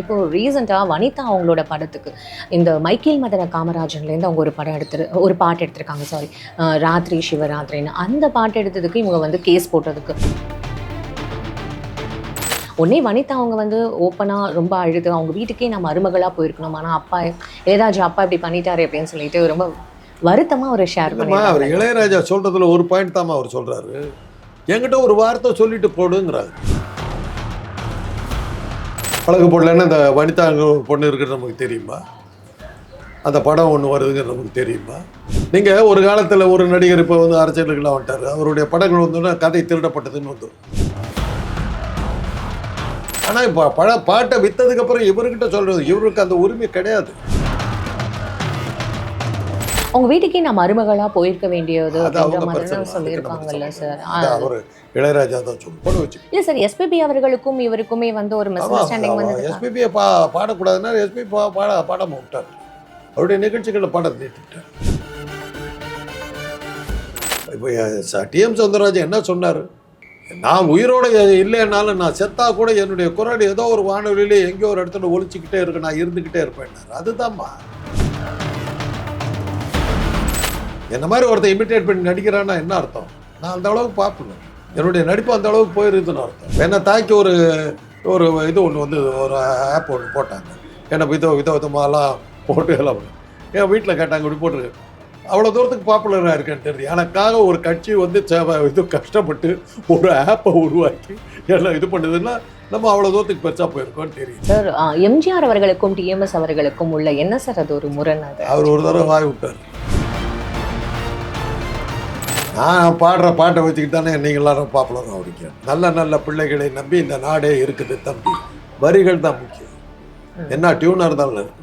இப்போ ரீசெண்டாக வனிதா அவங்களோட படத்துக்கு இந்த மைக்கேல் மதன காமராஜன்லேருந்து அவங்க ஒரு படம் எடுத்து ஒரு பாட்டு எடுத்திருக்காங்க சாரி ராத்திரி சிவராத்திரின்னு. அந்த பாட்டு எடுத்ததுக்கு இவங்க வந்து கேஸ் போட்டதுக்கு. உடனே வனிதா அவங்க வந்து ஓப்பனாக ரொம்ப அழுது. அவங்க வீட்டுக்கே நான் மருமகளாக போயிருக்கணும். ஆனால் அப்பா ஏதாச்சும் அப்பா இப்படி பண்ணிட்டாரு அப்படின்னு சொல்லிட்டு ரொம்ப வருத்தமாக ஒரு ஷேர் இல்லைம்மா அவர் இளையராஜா சொல்றதுல ஒரு பாயிண்ட் தாம்மா அவர் சொல்றாரு. என்கிட்ட ஒரு வார்த்தை சொல்லிட்டு போடுங்கிறாரு. பழகு போடலன்னு இந்த வனிதா அங்கே பொண்ணு இருக்கிறது நமக்கு தெரியுமா? அந்த படம் ஒன்று வருதுங்கிறது நமக்கு தெரியுமா? நீங்கள் ஒரு காலத்தில் ஒரு நடிகர் இப்போ வந்து அரசியலுக்குலாம் வந்துட்டார். அவருடைய படங்கள் வந்தோன்னா கதை திருடப்பட்டதுன்னு வந்து. ஆனால் இப்போ பழ பாட்டை விற்றதுக்கப்புறம் இவர்கிட்ட சொல்கிறது இவருக்கு அந்த உரிமை கிடையாது. அவங்க வீட்டுக்கே நான் மருமகளாக போயிருக்க வேண்டியது சொல்லியிருக்காங்கல்ல சார். அவர் இளையராஜா தான் சொல்லு இல்லை சார் எஸ்பிபி அவர்களுக்கும் இவருக்குமே வந்து ஒரு மிஸ் அண்டர்ஸ்டாண்டிங் வந்து எஸ்பிபியை பா பாடக்கூடாதுன்னா எஸ்பி பா பாட பாடாம விட்டார். அவருடைய நிகழ்ச்சிகளில் பாட நிறுத்திட்டார் இப்போ டிஎம் சௌந்தரராஜன் என்ன சொன்னார்? நான் உயிரோட இல்லைன்னாலும் நான் செத்தா கூட என்னுடைய குரல் ஏதோ ஒரு வானொலியில எங்கேயோ ஒரு இடத்துல ஒழிச்சுக்கிட்டே இருக்கு நான் இருந்துக்கிட்டே இருப்பேன்னாரு. அதுதான்மா என்ன மாதிரி ஒருத்தன் இமிட்டேட் பண்ணி நடிக்கிறான்னா என்ன அர்த்தம்? நான் அந்த அளவுக்கு பார்ப்பேன் என்னுடைய நடிப்பு அந்த அளவுக்கு போயிருதுன்னு அர்த்தம். என்னை தாக்கி ஒரு ஒரு இது ஒன்று வந்து ஒரு ஆப் ஒன்று போட்டாங்க. என்ன வித வித விதமாலாம் போட்டு எல்லாம். என் வீட்டில் கேட்டாங்க இப்படி போட்டுருக்கு அவ்வளோ தூரத்துக்கு பாப்புலராக இருக்கேன்னு தெரியுது. எனக்காக ஒரு கட்சி வந்து இது கஷ்டப்பட்டு ஒரு ஆப்பை உருவாக்கி எல்லாம் இது பண்ணுதுன்னா நம்ம அவ்வளோ தூரத்துக்கு பெருசாக போயிருக்கோம்னு தெரியும் சார் எம்ஜிஆர் அவர்களுக்கும் டிஎம்எஸ் அவர்களுக்கும் உள்ள என்ன சார் அது ஒரு முரண் அவர் ஒரு தடவை வாய் விட்டார். நான் பாடுற பாட்டை வச்சுக்கிட்டு தானே நீங்கள் எல்லாரும் பாப்புலர் ஆகிறீங்க நல்ல நல்ல பிள்ளைகளை நம்பி இந்த நாடே இருக்குது தம்பி. வரிகள் தான் முக்கியம். என்ன டியூனாக இருந்தாலும் இருக்கு.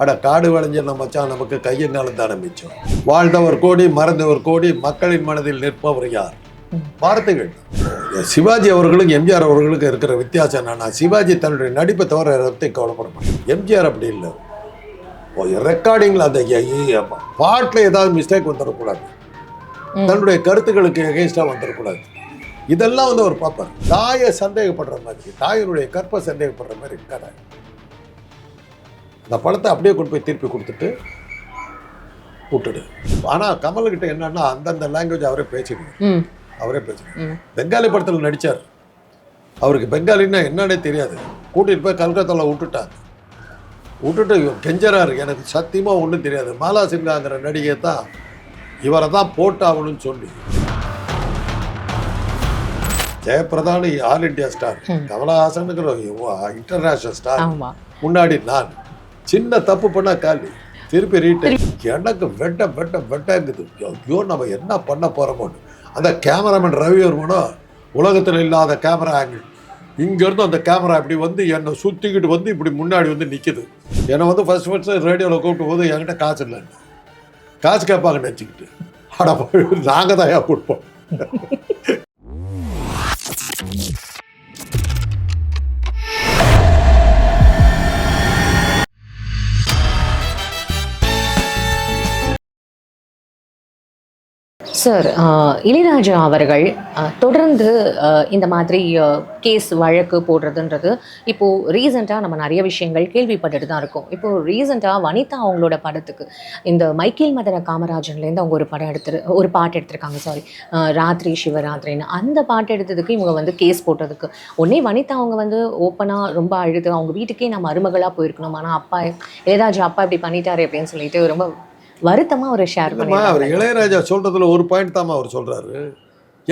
அட காடு விளைஞ்ச மச்சான் நமக்கு கையினாலும் தானே மிச்சம் வாழ்ந்தவர் கோடி மறந்தவர் கோடி மக்களின் மனதில் நிற்பவர் யார்? வார்த்தைகள். சிவாஜி அவர்களுக்கும் எம்ஜிஆர் அவர்களுக்கும் இருக்கிற வித்தியாசம் என்னன்னா சிவாஜி தன்னுடைய நடிப்பை தவிர இடத்தை கவலைப்பட மாட்டார். எம்ஜிஆர் அப்படி இல்லை. ரெக்கார்டிங்கில் அந்த பாட்டில் ஏதாவது மிஸ்டேக் வந்துடக்கூடாது தன்னுடைய கருத்துக்களுக்கு எகென்ஸ்டாக வந்துடக்கூடாது இதெல்லாம் வந்து அவர் பார்ப்பார். தாயை சந்தேகப்படுற மாதிரி தாயினுடைய கற்பை சந்தேகப்படுற மாதிரி இருக்காரு? அந்த படத்தை அப்படியே கொண்டு போய் திருப்பி கொடுத்துட்டு விட்டுடு. ஆனால் கமல்கிட்ட என்னன்னா அந்தந்த லாங்குவேஜ் அவரே பேசிடுவார். ம். அவரே ம். பெங்காலி படத்தில் நடித்தார் அவருக்கு பெங்காலின்னா என்னன்னே தெரியாது. கூட்டிகிட்டு போய் கல்கத்தாவில் விட்டுட்டாங்க. விட்டுட்டு கெஞ்சறாரு. எனக்கு சத்தியமாக ஒன்றும் தெரியாது. மாலா சின்ஹாங்கிற நடிகை தான் இவரை தான் போட்டாகணும்னு சொல்லி. ஜெயபிரதானு ஆல் இண்டியா ஸ்டார். கமலஹாசனுங்கிற இன்டர்நேஷனல் ஸ்டார். முன்னாடி நான். சின்ன தப்பு பண்ணா காலி. திருப்பி ரீட்டேக் எனக்கு வெட்ட வெட்ட வெட்டங்குது. ஐயோ நம்ம என்ன பண்ண போகிறோமோன்னு அந்த கேமராமேன் ரவிவர்மனும் உலகத்தில் இல்லாத கேமரா ஆங்கிள் இங்கேருந்து அந்த கேமரா இப்படி வந்து என்னை சுற்றிக்கிட்டு வந்து இப்படி முன்னாடி வந்து நிற்கிது என்னை வந்து ஃபர்ஸ்ட் ஃபர்ஸ்ட் ரேடியோவில் கூப்பிட்டு போது என்கிட்ட காசு இல்லைன்னு. காசு கேட்பாங்க நினச்சிக்கிட்டு ஆனால் நாங்கள் தான் ஏன் கொடுப்போம்? சார் இளையராஜா அவர்கள் தொடர்ந்து இந்த மாதிரி கேஸ் வழக்கு போடுறதுன்றது இப்போது ரீசெண்டாக நம்ம நிறைய விஷயங்கள் கேள்விப்பட்டுட்டு தான் இருக்கோம். இப்போது ரீசெண்டாக வனிதா அவங்களோட படத்துக்கு இந்த மைக்கேல் மதன காமராஜன்லேருந்து அவங்க ஒரு படம் எடுத்து ஒரு பாட்டு எடுத்திருக்காங்க சாரி ராத்திரி சிவராத்திரின்னு. அந்த பாட்டு எடுத்ததுக்கு இவங்க வந்து கேஸ் போட்டதுக்கு உடனே வனிதா அவங்க வந்து ஓப்பனாக ரொம்ப அழுது அவங்க வீட்டுக்கே நான் மருமகளாக போயிருக்கணும் ஆனால் அப்பா ஏதாச்சும் அப்பா இப்படி பண்ணிட்டாரு அப்படின்னு சொல்லிட்டு ரொம்ப வருத்தமாக ஒரு ஷேர் அவர் இளையராஜா சொல்றதுல ஒரு பாயிண்ட் தாம்மா அவர் சொல்றாரு.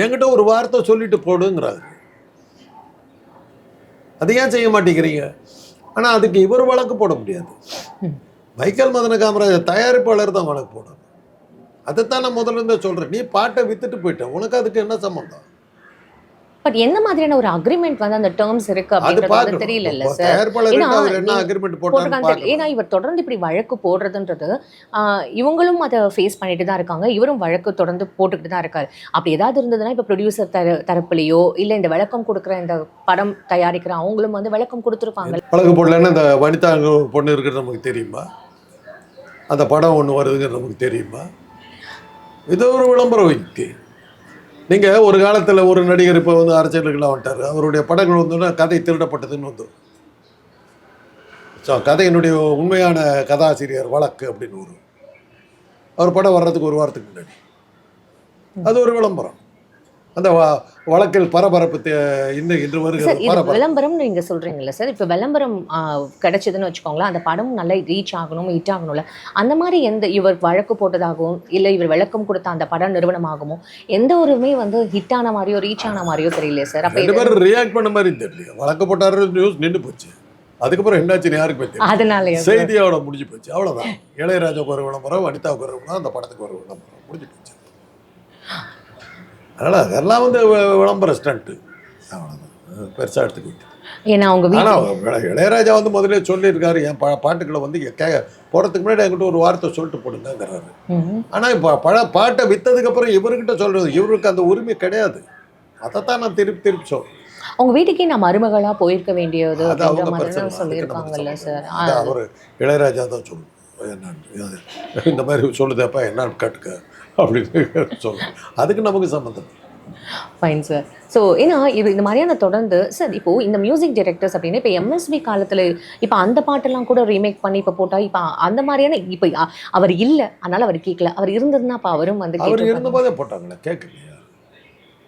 என்கிட்ட ஒரு வார்த்தை சொல்லிட்டு போடுங்கிறாரு. அது ஏன் செய்ய மாட்டேங்கிறீங்க? ஆனா அதுக்கு இவர் வழக்கு போட முடியாது. மைக்கேல் மதன காமராஜர் தயாரிப்பாளர் தான் வழக்கு போடணும். அதைத்தான் நான் முதல்ல இருந்தே சொல்றேன். நீ பாட்டை வித்துட்டு போயிட்ட. உனக்கு அதுக்கு என்ன சம்பந்தம்? பட் என்ன மாதிரியான ஒரு அக்ரிமெண்ட் வந்து அந்த டேர்ம்ஸ் இருக்கு அப்படின்றது வந்து தெரியல இப்போ சார் ஏன்னா, இவர் தொடர்ந்து இப்படி வழக்கு போடுறதுன்றது இவங்களும் அதை ஃபேஸ் பண்ணிட்டு தான் இருக்காங்க. இவரும் வழக்கு தொடர்ந்து போட்டுக்கிட்டு தான் இருக்காரு. அப்படி ஏதாவது இருந்ததுன்னா இப்போ ப்ரொடியூசர் தர தரப்புலையோ இல்லை இந்த விளக்கம் கொடுக்குற இந்த படம் தயாரிக்கிற அவங்களும் வந்து விளக்கம் கொடுத்துருப்பாங்க. பழகு போடலன்னு இந்த வனிதா பொண்ணு இருக்கிறது நமக்கு தெரியுமா? அந்த படம் ஒன்று வருதுங்கிறது நமக்கு தெரியுமா? இது ஒரு விளம்பர யுக்தி நீங்கள் ஒரு காலத்தில் ஒரு நடிகர் இப்போ வந்து அரசியலுக்குலாம் வந்துட்டார். அவருடைய படங்கள் வந்தோன்னா கதை திருடப்பட்டதுன்னு வந்துடும் ஸோ கதையினுடைய உண்மையான கதாசிரியர் வழக்கு அப்படின்னு ஒரு அவர் படம் வர்றதுக்கு ஒரு வாரத்துக்கு முன்னாடி. அது ஒரு விளம்பரம். அந்த வழக்கில் பரபரப்பு இன்னும் இன்று வருகிறது. விளம்பரம் நீங்க சொல்றீங்கல்ல சார்? இப்போ விளம்பரம் கிடைச்சதுன்னு வச்சுக்கோங்களேன் அந்த படம் நல்லா ரீச் ஆகணும் ஹிட் ஆகணும்ல. அந்த மாதிரி எந்த இவர் வழக்கு போட்டதாகவும் இல்லை இவர் விளக்கம் கொடுத்த அந்த படம் நிறுவனமாகவோ எந்த ஒருமே வந்து ஹிட் ஆன மாதிரியோ ரீச் ஆன மாதிரியோ தெரியல சார். அப்போ ரெண்டு பேரும் ரியாக்ட் பண்ண மாதிரி தெரியல வழக்கு போட்டாரு நியூஸ் நின்று போச்சு. அதுக்கப்புறம் என்னாச்சுன்னு யாருக்குமே தெரியும்? அதனாலயா சார்? செய்தியோட முடிஞ்சு போச்சு. அவ்வளவுதான். இளையராஜாவுக்கு ஒரு விளம்பரம் வனிதாவுக்கு ஒரு விளம்பரம் அந்த படத்துக்கு ஒரு விளம்பரம் முடிஞ்சு போச்சு. அதனால அதெல்லாம் வந்து விளம்பர ஸ்டண்ட்டு அவ்வளோதான் பெருசாக எடுத்துக்கிட்டு. ஏன்னா அவங்க ஆனா வீட்டு இளையராஜா வந்து முதல்ல சொல்லியிருக்காரு என் பா பாட்டுக்களை வந்து கே போகிறதுக்கு முன்னாடி என்கிட்ட ஒரு வார்த்தை சொல்லிட்டு போடுங்கிறாரு ம்ஹும். ஆனா இப்போ பழ பாட்டை விற்றதுக்கு அப்புறம் இவர்கிட்ட சொல்றது இவருக்கு அந்த உரிமை கிடையாது. அதைத்தான் நான் திருப்பி திருப்பி சொல்றேன் அவங்க வீட்டுக்கே நான் மருமகளா போயிருக்க வேண்டியது அது தான் சொல்லியிருக்காங்கல்ல சார். அது அவர் இளையராஜா தான் சொல்லணும் என்னன்னு அது இந்த மாதிரி சொல்லுதப்பா என்னன்னு கேட்டுக்க. அப்படின்னு சொல்லணும் அதுக்கு நமக்கு சம்மந்தம். ஃபைன் சார் ஸோ ஏன்னா இது இந்த மாதிரியான தொடர்ந்து சார் இப்போ இந்த மியூசிக் டைரக்டர்ஸ் அப்படின்னு இப்போ எம்எஸ்வி காலத்தில் இப்போ அந்த பாட்டெல்லாம் கூட ரீமேக் பண்ணி இப்போ போட்டால் இப்போ அந்த மாதிரியான இப்போ அவர் இல்லை. அதனால அவர் கேட்கல அவர் இருந்ததுன்னா அப்போ அவரும் வந்து அவர் கேட்டிருப்பாரு. இருந்த போதே போட்டாங்களே கேட்கலையா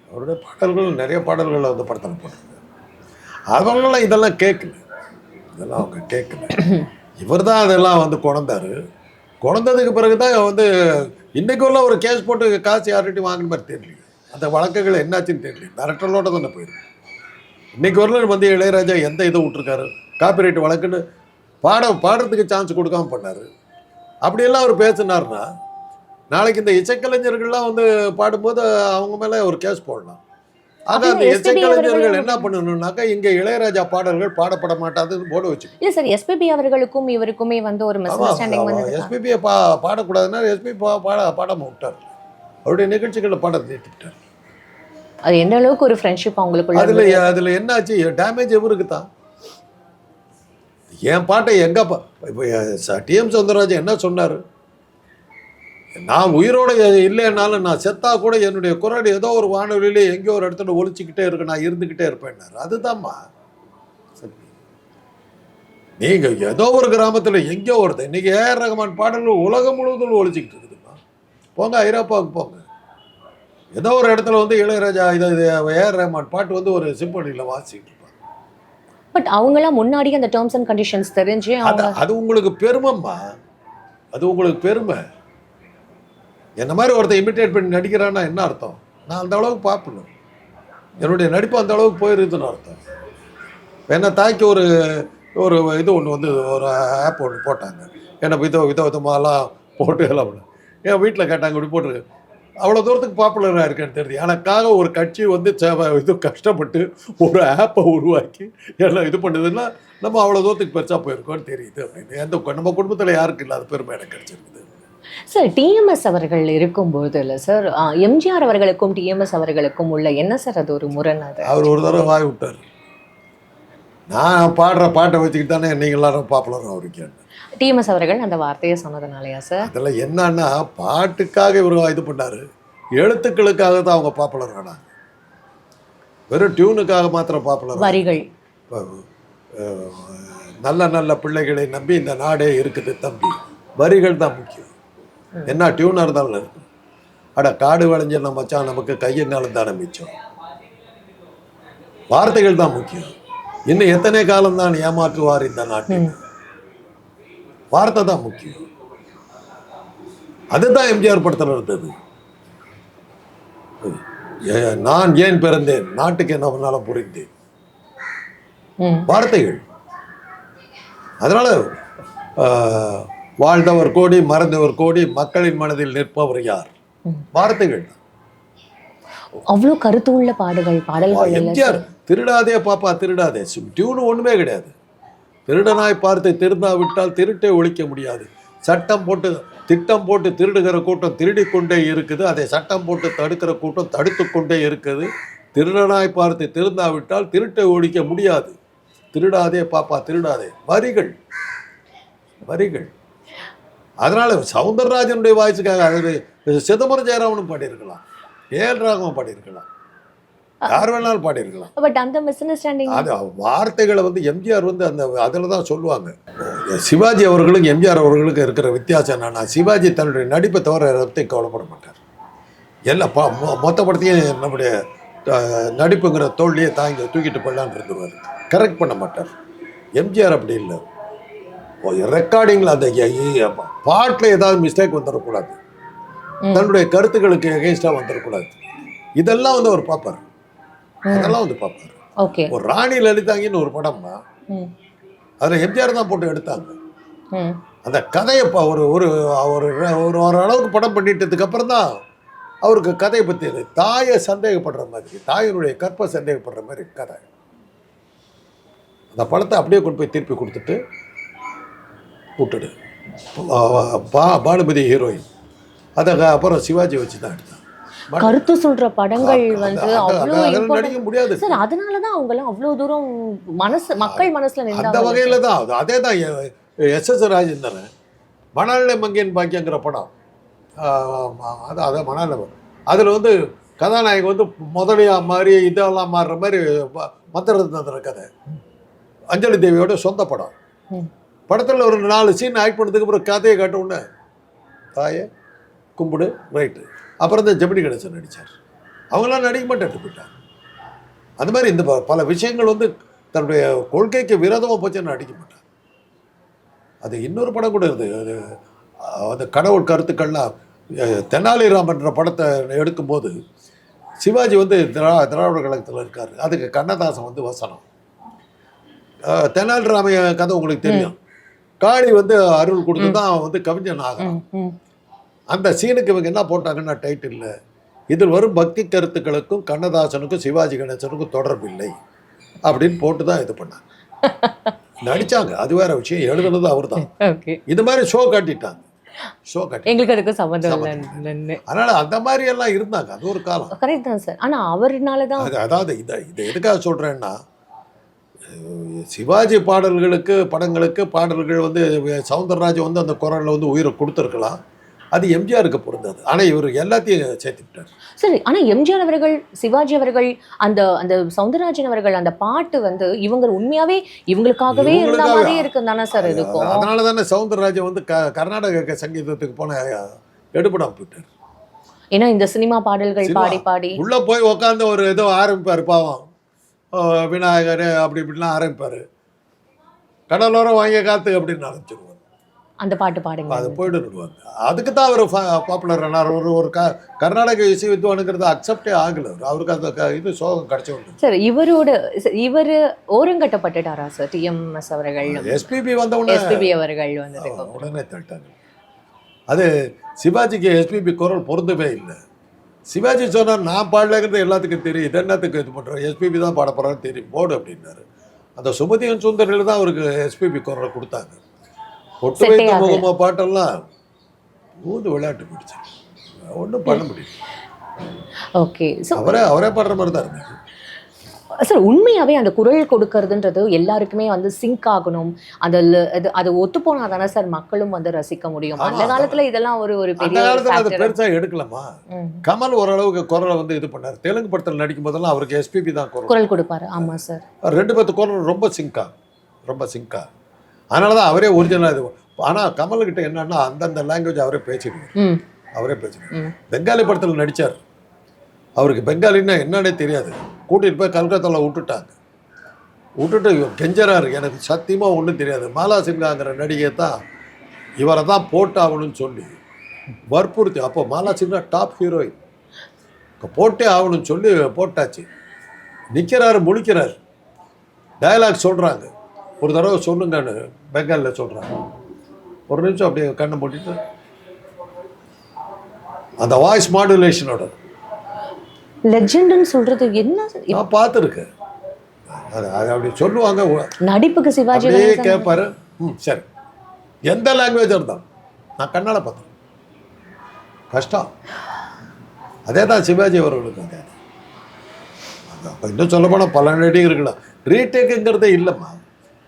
அவருடைய பாடல்கள் நிறைய பாடல்கள் வந்து படத்தில் போட்டாங்க அவங்களாம் இதெல்லாம் கேட்கல இதெல்லாம் அவங்க கேட்கல இவர் தான் அதெல்லாம் வந்து கொண்டாரு குழந்ததுக்கு பிறகு தான் வந்து இன்னைக்கு உள்ள ஒரு கேஸ் போட்டு காசு யார்கிட்டையும் வாங்கின மாதிரி தெரியல அந்த வழக்குகள் என்னாச்சுன்னு தெரியல மிரட்டலோட தானே போயிருக்கு. இன்றைக்கு வரல வந்து இளையராஜா எந்த இதை விட்டுருக்காரு? காப்பிரைட் வழக்குன்னு பாட பாடுறதுக்கு சான்ஸ் கொடுக்காம பண்ணார் அப்படியெல்லாம் அவர் பேசினார்னா நாளைக்கு இந்த இசைக்கலைஞர்கள்லாம் வந்து பாடும்போது அவங்க மேலே ஒரு கேஸ் போடலாம். ஆக அந்த இசைக்கலைஞர்கள் என்ன பண்ணணும்னாக்கா இங்கே இளையராஜா பாடல்கள் பாடப்பட மாட்டாதுன்னு போர்டு வச்சு இல்ல சார் எஸ்பிபி அவர்களுக்கும் இவருக்குமே வந்து ஒரு மிஸ் அண்டர்ஸ்டாண்டிங் வந்து எஸ்பிபியை பா பாடக்கூடாதுன்னா எஸ்பி பா பாட பாடாம விட்டார். அவருடைய நிகழ்ச்சிகளில் பாட நிறுத்திட்டார் அது எந்த அளவுக்கு ஒரு ஃப்ரெண்ட்ஷிப் அவங்களுக்குள்ள அதில்? அதில் என்னாச்சு? டேமேஜ் இவருக்கு தான் என் பாட்டை எங்க இப்போ டிஎம் சௌந்தரராஜன் என்ன சொன்னார்? நான் உயிரோட இல்லைன்னாலும் நான் செத்தா கூட என்னுடைய குரல் ஏதோ ஒரு வானொலியில எங்கேயோ ஒரு இடத்துல ஒழிச்சுக்கிட்டே இருக்கு. நான் இருந்துக்கிட்டே இருப்பேன்னாரு. அதுதான்மா நீங்க ஏதோ ஒரு கிராமத்துல எங்கேயோ ஒருத்தர் இன்னைக்கு ஏஆர் ரஹ்மான் பாடல்கள் உலகம் முழுவதும் ஒழிச்சுக்கிட்டு இருக்குதுமா போங்க ஐரோப்பாவுக்கு போங்க. ஏதோ ஒரு இடத்துல வந்து இளையராஜா இது ஏஆர் ரஹ்மான் பாட்டு வந்து ஒரு சிம்பனியில் வாசிக்கிட்டு இருப்பாங்க. பட் அவங்களாம் முன்னாடியே அந்த டேர்ம்ஸ் அண்ட் கண்டிஷன்ஸ் தெரிஞ்சு அது அது உங்களுக்கு பெருமைம்மா. அது உங்களுக்கு பெருமை. என்ன மாதிரி ஒருத்தர் இமிட்டேட் பண்ணி நடிக்கிறான்னா என்ன அர்த்தம்? நான் அந்த அளவுக்கு பார்ப்பணும் என்னுடைய நடிப்பு அந்த அளவுக்கு போயிருதுன்னு அர்த்தம். என்னை தாக்கி ஒரு ஒரு இது ஒன்று வந்து ஒரு ஆப் ஒன்று போட்டாங்க. என்னை வித வித விதமாலாம் போட்டு எல்லாம் என் வீட்டில் கேட்டாங்க இப்படி போட்டு அவ்வளோ தூரத்துக்கு பாப்புலராக இருக்கேன்னு தெரியுது. எனக்காக ஒரு கட்சி வந்து இது கஷ்டப்பட்டு ஒரு ஆப்பை உருவாக்கி எல்லாம் இது பண்ணுதுன்னா நம்ம அவ்வளோ தூரத்துக்கு பெருசாக போயிருக்கோம்னு தெரியுது அப்படின்னு. எந்த நம்ம குடும்பத்தில் யாருக்கு இல்லாத பெருமை எனக்கு கிடச்சிருக்குது? சார் டிஎம்எஸ் அவர்கள் இருக்கும்போது இல்லை சார் எம்ஜிஆர் அவர்களுக்கும் டிஎம்எஸ் அவர்களுக்கும் உள்ள என்ன சார் அது ஒரு முரண் அது? அவர் ஒரு தடவை வாய் விட்டார். நான் பாடுற பாட்டை வச்சுக்கிட்டு தானே நீங்கள் எல்லாரும் பாப்புலர் ஆகிறீங்க டிஎம்எஸ் அவர்கள் அந்த வார்த்தையை சொன்னதுனாலயா சார் அதில் என்னன்னா பாட்டுக்காக இவர் இது பண்ணாரு. எழுத்துக்களுக்காக தான் அவங்க பாப்புலர் ஆனாங்க. வெறும் டியூனுக்காக மாத்திரம் பாப்புலர் வரிகள். நல்ல நல்ல பிள்ளைகளை நம்பி இந்த நாடே இருக்குது தம்பி. வரிகள் தான் முக்கியம். என்ன டியூனாக இருந்தாலும் அட காடு விளைஞ்ச மச்சான் நமக்கு கையினாலும் தானே மிச்சம். வார்த்தைகள் தான் முக்கியம். இன்னும் எத்தனை காலம் தான் ஏமாற்றுவார் இந்த நாட்டில்? வார்த்தை தான் முக்கியம். அதுதான் எம்ஜிஆர் படத்தில் இருந்தது. நான் ஏன் பிறந்தேன்? நாட்டுக்கு என்ன பண்ணாலும் புரிந்தேன். வார்த்தைகள். அதனால வாழ்ந்தவர் கோடி மறந்தவர் கோடி மக்களின் மனதில் நிற்பவர் யார். வார்த்தைகள். அவ்வளோ கருத்து உள்ள பாடுகள் பாடல்கள் எம்ஜிஆர் திருடாதே பாப்பா திருடாதே. டியூன் ஒண்ணுமே கிடையாது. திருடனாய் பார்த்து திருந்தாவிட்டால் திருட்டை ஒழிக்க முடியாது. சட்டம் போட்டு திட்டம் போட்டு திருடுகிற கூட்டம் திருடிக் கொண்டே இருக்குது. அதை சட்டம் போட்டு தடுக்கிற கூட்டம் தடுத்து கொண்டே இருக்குது. திருடனாய் பார்த்து திருந்தாவிட்டால் திருட்டை ஒழிக்க முடியாது. திருடாதே பாப்பா திருடாதே. வரிகள். வரிகள். அதனால சவுந்தரராஜனுடைய வாய்ஸுக்காக அது சிதம்பரம் ஜெயராமனும் பாடியிருக்கலாம். ஏஎல் ராகவன் பாடியிருக்கலாம். யார் வேணாலும் பாடியிருக்கலாம். பட் அந்த மிஸ் அண்டர்ஸ்டாண்டிங் அது வார்த்தைகளை வந்து எம்ஜிஆர் வந்து அந்த அதில் தான் சொல்லுவாங்க. சிவாஜி அவர்களுக்கும் எம்ஜிஆர் அவர்களுக்கும் இருக்கிற வித்தியாசம் என்னன்னா சிவாஜி தன்னுடைய நடிப்பை தவிர பற்றி கவலைப்பட மாட்டார். எல்லா மொத்த படத்தையும் நம்முடைய நடிப்புங்கிற தோல்லையே தாங்கி தூக்கிட்டு போடலான்னு இருந்துருவார். கரெக்ட் பண்ண மாட்டார். எம்ஜிஆர் அப்படி இல்லை. ரெக்கார்டிங்கில் அந்த பாட்டில் ஏதாவது மிஸ்டேக் வந்துடக்கூடாது. தன்னுடைய கருத்துக்களுக்கு எகென்ஸ்டாக வந்துடக்கூடாது இதெல்லாம் வந்து அவர் பார்ப்பார். அதெல்லாம் வந்து பார்ப்பார். ஓகே. ஒரு ராணி லலிதாங்கின்னு ஒரு படம்னா அதில் எம்ஜிஆர் தான் போட்டு எடுத்தாங்க. அந்த கதையை ப- ஒரு ஒரு ஒரு ஒரு ஓரளவுக்கு படம் பண்ணிட்டதுக்கு அப்புறம் தான் அவருக்கு கதையை பற்றி தாயை சந்தேகப்படுற மாதிரி தாயினுடைய கற்பை சந்தேகப்படுற மாதிரி கதை. அந்த படத்தை அப்படியே கொண்டு போய் திருப்பி கொடுத்துட்டு விட்டுடு பா- பா பானுபதி ஹீரோயின் அதை அப்புறம் சிவாஜி வச்சு தான் எடுத்தான் கருத்து சொல்ற படங்கள் வந்து அவ்வளோ. நடிக்க முடியாது. சார் அதனால தான் அவங்க எல்லாம் அவ்வளவு தூரம் மனசு மக்கள் மனசுல அந்த வகையில தான். அது தான் எஸ் எஸ் ராஜேந்திரன். மணாலில மங்கேன் பாக்கியங்கிற படம். அது அதை மணாலில அதில் வந்து கதாநாயகன் வந்து முதலியா மாதிரி இதெல்லாம் மாறுற மாதிரி ம- மந்திரதந்திர கதை. அஞ்சலி தேவியோட சொந்த படம். படத்தில் ஒரு நாலு சீன் ஆக்ட் பண்ணதுக்கு அப்புறம் கதையை காட்ட உடனே தாயே கும்பிடு ரைட்டு அப்புறம் தான் ஜெமினி கணேசன் நடித்தார் அவங்களாம் நடிக்க மாட்டேன் போயிட்டாங்க அந்த மாதிரி இந்த ப- பல விஷயங்கள் வந்து தன்னுடைய கொள்கைக்கு விரோதமாக போச்சுன்னு நடிக்க மாட்டாங்க. அது இன்னொரு படம் கூட இருக்குது அது அந்த கடவுள் கருத்துக்கள்லாம் தெனாலிராமன்ற படத்தை எடுக்கும்போது சிவாஜி வந்து திரா திராவிட கழகத்தில் இருக்கார். அதுக்கு கண்ணதாசன் வந்து வசனம். தெனாலிராமைய கதை உங்களுக்கு தெரியும். காளி வந்து அருள் கொடுத்து தான் அவன் வந்து கவிஞன் ஆகிறான். ம், ம். அந்த சீனுக்கு இவங்க என்ன போட்டாங்கன்னா டைட்டில் இதில் வரும் பக்தி கருத்துக்களுக்கும் கண்ணதாசனுக்கும் சிவாஜி கணேசனுக்கும் தொடர்பு இல்லை. அப்படின்னு போட்டு தான் இது பண்ணாங்க. நடிச்சாங்க. அது வேற விஷயம். எழுதுனது அவர் தான் இது மாதிரி ஷோ காட்டிட்டாங்க. ஷோ காட்டி எங்களுக்கு அதுக்கு சம்மந்தம் அதனால அந்த மாதிரி எல்லாம் இருந்தாங்க. அது ஒரு காலம். கரெக்ட் தான் சார் ஆனா அவர்னால தான் அது அதாவது இதை இதை எதுக்காக சொல்கிறேன்னா சிவாஜி பாடல்களுக்கு படங்களுக்கு பாடல்கள் வந்து சவுந்தரராஜன் வந்து அந்த குரலில் வந்து உயிரை கொடுத்துருக்கலாம். அது எம்ஜிஆருக்கு பொருந்தது. ஆனால் இவர் எல்லாத்தையும் சேர்த்துக்கிட்டார் சரி ஆனா எம்ஜிஆர் அவர்கள் சிவாஜி அவர்கள் அந்த அந்த சவுந்தரராஜன் அவர்கள் அந்த பாட்டு வந்து இவங்க உண்மையாவே இவங்களுக்காகவே இருந்த. மாதிரி இருக்கு தானே சார் இருக்கும் அதனால தானே சவுந்தரராஜன் வந்து க கர்நாடக சங்கீதத்துக்கு போன எடுபடாம போயிட்டார். ஏன்னா இந்த சினிமா பாடல்கள். பாடி பாடி. உள்ளே போய் உக்காந்து ஒரு ஏதோ ஆரம்பிப்பார் பாவம். விநாயகர் அப்படி இப்படிலாம் ஆரம்பிப்பார். கடலோரம் வாங்கிய காத்து அப்படின்னு ஆரம்பிச்சிருவார் அந்த பாட்டு பாடுங்க. அது போயிட்டு விடுவாங்க. அதுக்கு தான் அவர் பாப்புலர் ஆனார். ஒரு ஒரு க கர்நாடக இசை வித்வானுங்கிறது அக்செப்டே ஆகல. அவர். அவருக்கு அந்த இது சோகம் கிடைச்சவங்க சார் இவரோட இவரு ஓரங்கட்டப்பட்டுட்டாரா சார்? டிஎம்எஸ் அவர்கள். எஸ்பிபி வந்த உடனே. எஸ்பிபி அவர்கள் வந்து உடனே தட்டாங்க அது சிவாஜிக்கு எஸ்பிபி குரல் பொருந்தவே இல்லை. சிவாஜி சொன்னார் நான் பாடலைங்கிறது எல்லாத்துக்கும் தெரியும். இது என்னத்துக்கு இது பண்ணுறேன் எஸ்பிபி தான் பாட போகிறான்னு தெரியும். போடு அப்படின்னாரு. அந்த சுமதியன் சுந்தரில் தான் அவருக்கு எஸ்பிபி குரலை கொடுத்தாங்க. ஒட்டு வைத்த. முகமா பாட்டெல்லாம் ஊது விளையாட்டு பிடிச்சி ஒன்றும் பண்ண முடியல. ஓகே அவரே அவரே பாடுற மாதிரி தான் இருந்தது. சார் உண்மையாவே அந்த குரல் கொடுக்கறதுன்றது எல்லாருக்குமே வந்து சிங்க் ஆகணும். அதில் அது அது ஒத்து போனா தானே சார் மக்களும் வந்து ரசிக்க முடியும். அந்த. காலத்துல இதெல்லாம் ஒரு ஒரு பெரிய காலத்தில். பெருசாக எடுக்கலாமா. கமல் ஓரளவுக்கு குரலை வந்து இது பண்ணார். தெலுங்கு படத்தில் நடிக்கும் போதெல்லாம் அவருக்கு எஸ்பிபி தான் குரல். குரல் கொடுப்பாரு. ஆமா சார். ரெண்டு பத்து குரல் ரொம்ப சிங்கா ரொம்ப சிங்கா அதனால தான் அவரே ஒரிஜினலாக இது ஆனால் கமல்கிட்ட என்னன்னா அந்தந்த லாங்குவேஜ் அவரே பேசிடுவார். அவரே பேசிடுவார். பெங்காலி படத்தில் நடித்தார் அவருக்கு பெங்காலின்னா என்னன்னே தெரியாது. கூட்டிகிட்டு போய் கல்கத்தாவில் விட்டுட்டாங்க. விட்டுட்டு இவர் எனக்கு சத்தியமாக ஒன்றும் தெரியாது. மாலா சின்ஹாங்கிற நடிகை தான் இவரை தான் போட்டாகணும்னு சொல்லி வற்புறுத்தி அப்போ மாலா சின்ஹா டாப் ஹீரோயின் இப்போ போட்டே ஆகணும்னு சொல்லி போட்டாச்சு. நிற்கிறாரு முழிக்கிறார். டயலாக் சொல்கிறாங்க ஒரு தடவை சொல்லுங்கன்னு பெங்காலில் சொல்கிறாங்க ஒரு நிமிஷம் அப்படியே கண்ணை மூட்டிட்டு அந்த வாய்ஸ் மாடுலேஷனோட லெஜெண்ட்னு சொல்றது என்ன? நான் பார்த்துருக்கேன். அது அது அப்படி சொல்லுவாங்க. நடிப்புக்கு சிவாஜி கேட்பாரு ம் சரி. எந்த லாங்குவேஜ் இருந்தாலும். நான் கண்ணால் பார்த்தேன் கஷ்டம் அதே தான் சிவாஜி அவர்களுக்கு அதே அப்போ இன்னும் சொல்ல போனால் பல நடிகர்களா ரீடேக்குங்கிறதே இல்லைம்மா.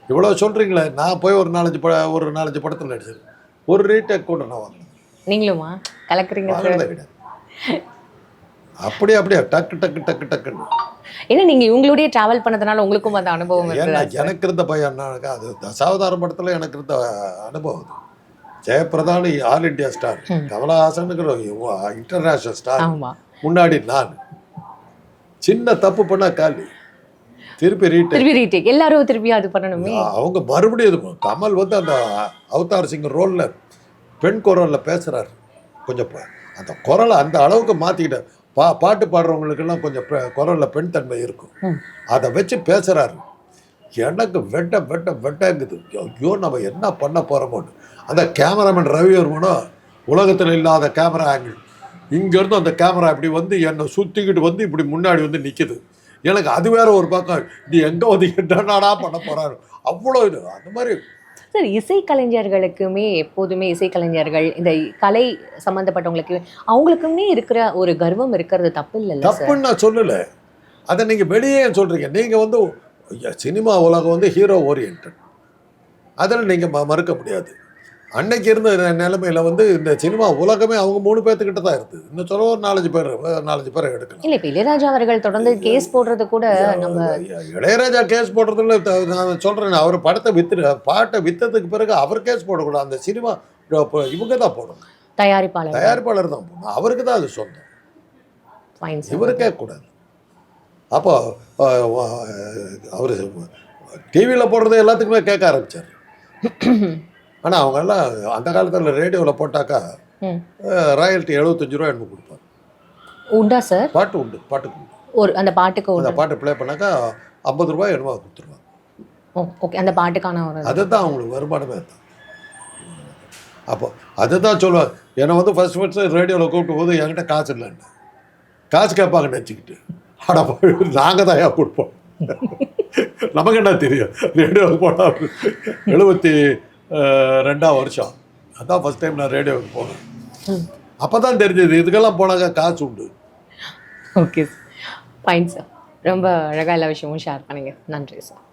இவ்வளோ சொல்கிறீங்களே நான் போய் ஒரு நாலஞ்சு பட ஒரு நாலஞ்சு படத்தில் நடிச்சிருக்கேன். ஒரு ரீடேக் கூட நான் வாங்கினேன் நீங்களுமா? கலக்குறீங்க அப்படியே அப்படியே டக்கு டக்கு டக்கு டக்குன்னு. ஏன்னா நீங்க இவங்களோடய டிராவல் பண்ணதுனால உங்களுக்கும் அந்த அனுபவம் ஏன்னா எனக்கு இருந்த பையன் என்னக்கா அது தசாவதாரம் படத்தில் எனக்கு இருந்த அனுபவம் ஜெயபிரதானி ஆல் இண்டியா ஸ்டார். கமலஹாசனுங்கிற இன்டர்நேஷனல் ஸ்டார் முன்னாடி நான். சின்ன தப்பு பண்ணா காலி. திருப்பி ரீட்டேக் திருப்பி ரீடேக் எல்லாரும் திருப்பி அது பண்ணணுமே. அவங்க மறுபடியும் இது கமல் வந்து அந்த அவதார் சிங் ரோலில் பெண் குரலில் பேசுகிறாரு கொஞ்சம் அந்த குரலை அந்த அளவுக்கு மாற்றிக்கிட்டார் பா பாட்டு பாடுறவங்களுக்கெல்லாம் கொஞ்சம் குரல்ல பெண் தன்மை இருக்கும். அதை வச்சு பேசுகிறாரு எனக்கு வெட்ட வெட்ட வெட்டங்குது. ஐயோ நம்ம என்ன பண்ண போகிறோமோன்னு அந்த கேமராமேன் ரவிவர்மனும் உலகத்தில் இல்லாத கேமரா ஆங்கிள். இங்கேருந்து அந்த கேமரா இப்படி வந்து என்னை சுற்றிக்கிட்டு வந்து இப்படி முன்னாடி வந்து நிற்கிது எனக்கு அது வேற ஒரு பக்கம். நீ எங்கே வந்து என்னடா பண்ண போகிறாரு அவ்வளோ இது. அந்த மாதிரி சார் இசைக்கலைஞர்களுக்குமே எப்போதுமே இசைக்கலைஞர்கள் இந்த கலை சம்மந்தப்பட்டவங்களுக்கு அவங்களுக்குமே இருக்கிற ஒரு கர்வம் இருக்கிறது தப்பு இல்லை தப்புன்னு நான் சொல்லலை. அதை நீங்கள் வெளியே சொல்கிறீங்க நீங்கள் வந்து ஐயா, சினிமா உலகம் வந்து ஹீரோ ஓரியன்ட் அதில் நீங்கள் ம மறுக்க முடியாது. அன்னைக்கு இருந்த நிலைமையில வந்து இந்த சினிமா உலகமே அவங்க மூணு பேர்த்துக்கிட்ட தான் இருக்குது இன்னும் சொல்ல ஒரு நாலஞ்சு பேர் நாலஞ்சு பேரை எடுக்கலாம். இல்ல இப்ப இளையராஜா அவர்கள் தொடர்ந்து கேஸ் போடுறது கூட நம்ம இளையராஜா கேஸ் போடுறதுல நான் சொல்கிறேன் அவர் படத்தை வித்துரு பாட்டை வித்ததுக்கு பிறகு அவர் கேஸ் போடக்கூடாது. அந்த சினிமா இவங்க தான் போடணும். தயாரிப்பாளர் தயாரிப்பாளர் தான் போடணும். அவருக்கு தான் அது சொந்தம். ஃபைன் சார் இவரு கேட்கக்கூடாது அப்போ அவர் டிவியில் போடுறது எல்லாத்துக்குமே கேட்க ஆரம்பிச்சார். ஆனால் அவங்க எல்லாம் அந்த காலத்தில் ரேடியோவில் போட்டாக்கா. ராயல்ட்டி எழுபத்தஞ்சு ரூபா எனக்கு கொடுப்பாங்க. உண்டா சார்? பாட்டு உண்டு பாட்டுக்கு உண்டு. ஒரு அந்த பாட்டுக்கு அந்த ஒரு பாட்டு ப்ளே பண்ணாக்கா ஐம்பது ரூபாய் என்னமோ கொடுத்துருவாங்க. ஓகே அந்த பாட்டுக்கான ஒரு அதுதான் அவங்களுக்கு வருமானமே தான் அப்போ அதுதான் சொல்லுவாங்க. என்னை வந்து ஃபர்ஸ்ட் ஃபர்ஸ்ட் ரேடியோவில் கூப்பிட்டு போது என்கிட்ட காசு இல்லைன்னு. காசு கேட்பாங்க நினச்சிக்கிட்டு அட நாங்கள் தான் ஏன் கொடுப்போம்? நமக்கு என்ன தெரியும்? ரேடியோவுக்கு போனால் எழுபத்தி ரெண்டாம் வருஷம். அதான் ஃபர்ஸ்ட் டைம் நான் ரேடியோவுக்கு போனேன். அப்போ தான் தெரிஞ்சது இதுக்கெல்லாம் போனாங்க காசு உண்டு. ஓகே ஃபைன் சார் ரொம்ப அழகாக எல்லா விஷயமும் ஷேர் பண்ணுங்க. நன்றி சார்